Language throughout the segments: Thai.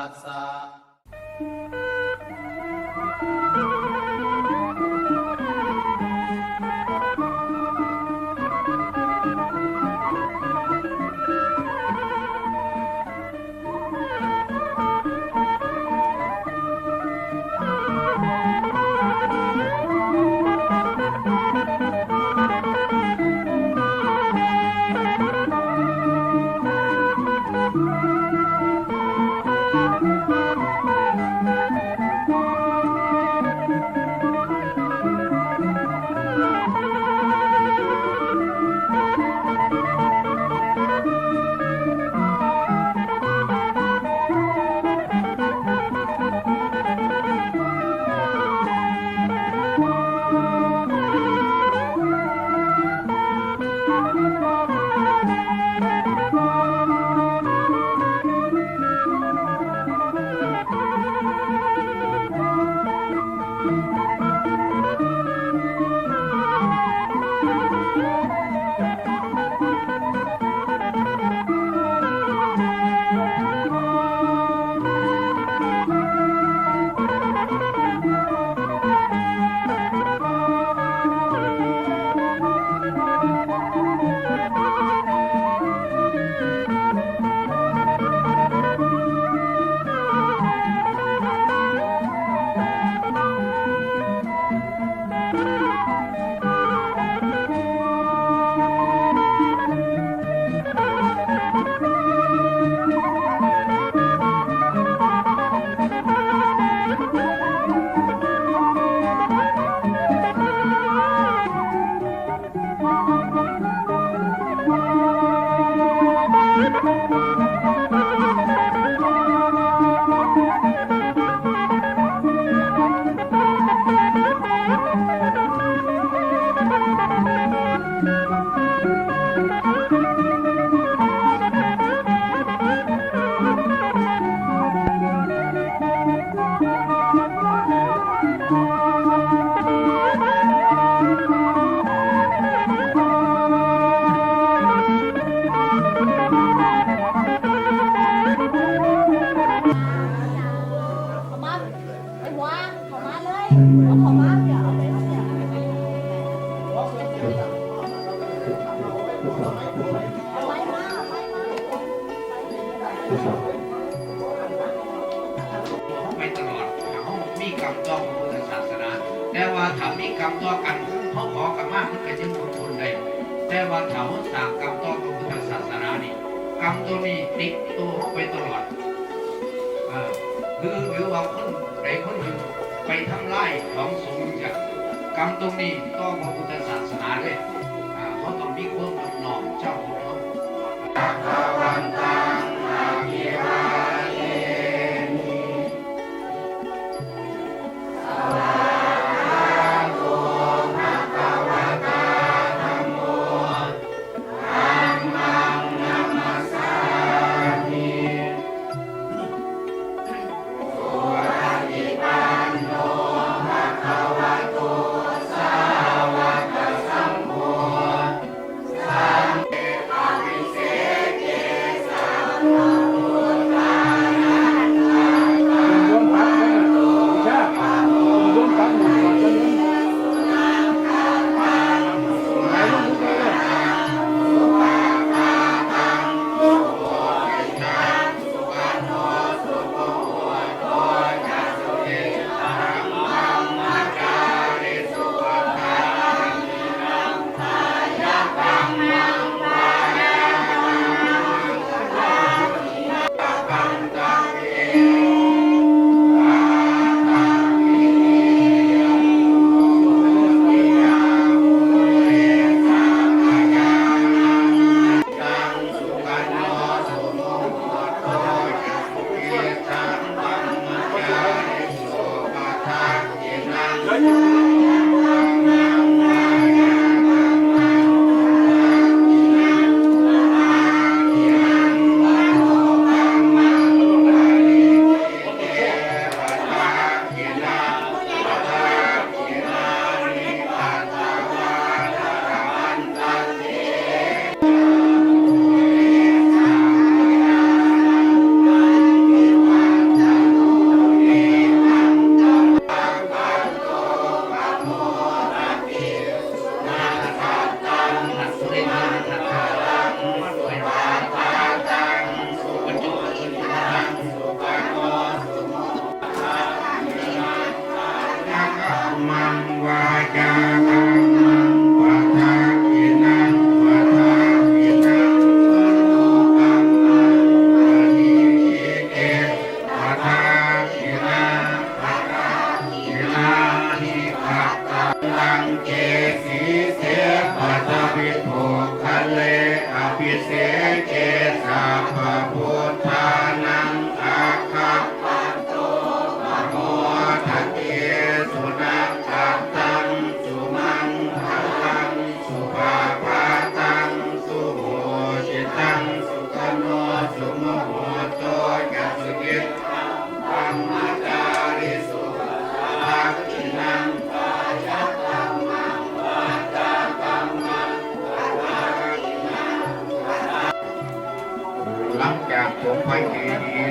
ัสสะ ต่อพระพุทธศาสนา แต่ว่าถ้ามีกรรมต่อกันเขาขอกันมากมันก็ยังทนทนได้แต่ว่าถ้าเขาสร้างกรรมต่อพระพุทธศาสนานี่กรรมตัวนี้ติดตัวเขาไปตลอดเออหรือหรือว่าคนใดคนหนึ่งไปทำลายของสงฆ์จากกรรมตรงนี้ต่อพระพุทธศาสนาเลยเขาต้องมีความรับนองเจ้าของเขา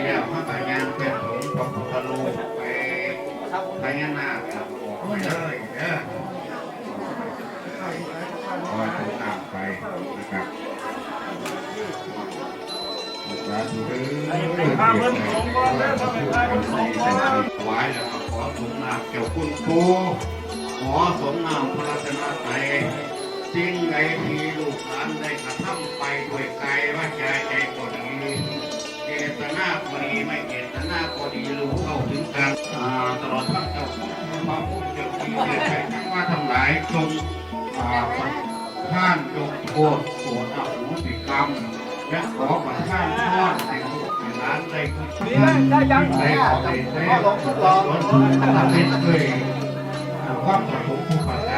แล้วพระพญานเป็นหลวงพระพุทธรูปไปพญานาคครับออกไปเลยเด้อคอยติดตามไปนะครับสาธุเด้อเด้อพาเพิ่นสงก่อนถวายแล้วก็ขอสมนาเกี่ยวคุณครูขอสมนามพระรัตนตรัยสิ่งใดที่ลูกหลานได้กระทำไปด้วยกายวาจาใจก็ดี ตนาก็ดีไม่เจตนาก็ดีรู้เข้าถึงกันตลอดทั้งเจ้าความพูดเจ้าที่เจ้าใจทั้งว่าทั้งหลายจงท่านจงโทษโกรธอโหสิกรรมและขอประทานพรให้ลูกให้หลานได้ขึ้นได้ยังได้ขอได้ได้ขอลงทุกลองทำเป็นด้วยความประสงค์ผู้ปร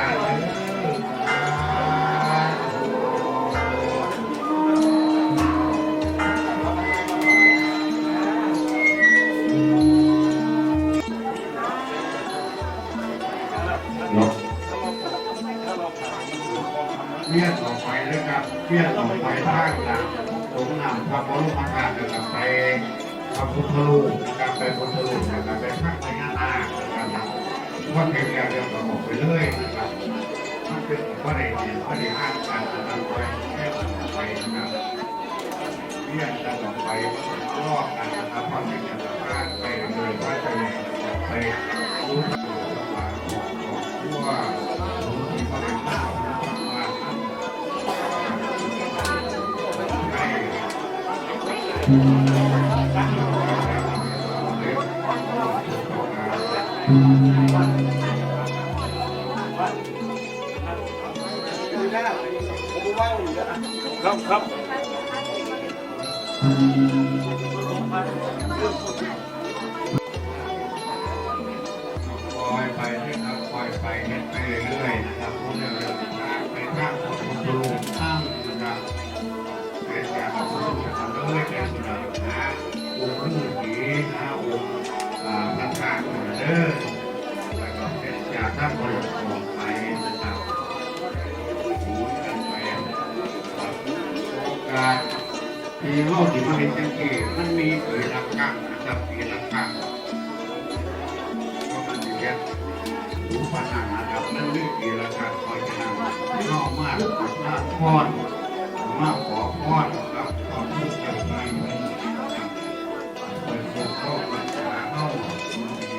เลียนออกไปเลยครับเลียนออกไปทางหลังตรงนำพระบรมธาตุนะครับไปพระพุทธรูปนะครับไปพุทธรูปนะครับไปพระพญานาคนะครับว่าเพียงแค่เดียวก็ออกไปเลยนะครับมันเป็นว่าได้เห็นว่าได้านการตะไว้แค่ออกไปนะครับเลียนจะออกไปรอบกันนะครับเพราะเป็น หน้าผมว่างอยู่นะครับครับคอยไปนะครับคอยไปเนี่ยไปเรื่อย มากมากพอมาขอพอครับขอพูดอย่างไรเปิดโลกเข้าปัญหาเข้า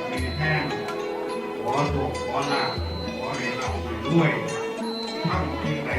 มีแห้งขอโลกขอลาขอให้เราด้วยทั้งที่ไหน